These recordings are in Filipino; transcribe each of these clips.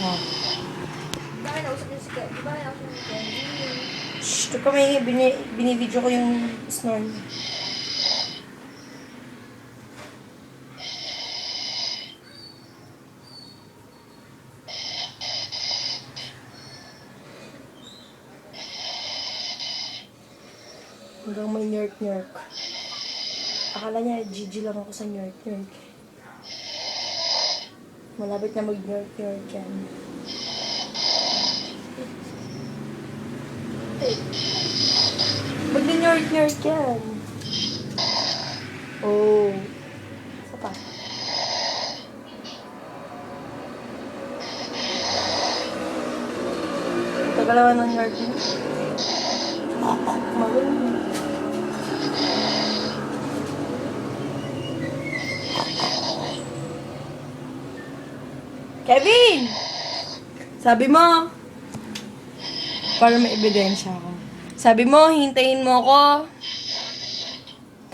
Oh. Di ba kinausap niyo si Ken? Di ba kinausap niyo si Ken? Shh, ito pa may bini, binibidyo ko yung snore niya. Hanggang may nyark-nyark. Akala niya, GG lang ako sa nyark-nyark. Malapit na mag-nyark-nyark yan. Ba't nyark-nyark yan? Oh. Isa pa. Tagalawan ng nyark Kevin! Sabi mo, para may ebidensya ako. Sabi mo, hintayin mo ako.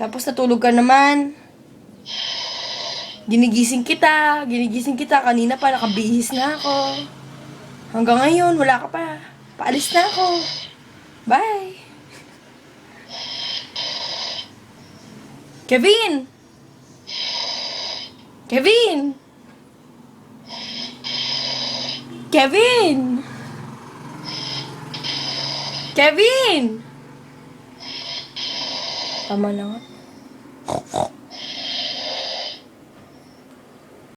Tapos natulog ka naman. Ginigising kita, ginigising kita. Kanina pa, nakabihis na ako. Hanggang ngayon, wala ka pa. Paalis na ako. Bye! Kevin! Kevin! Kevin! Kevin! Tama na nga.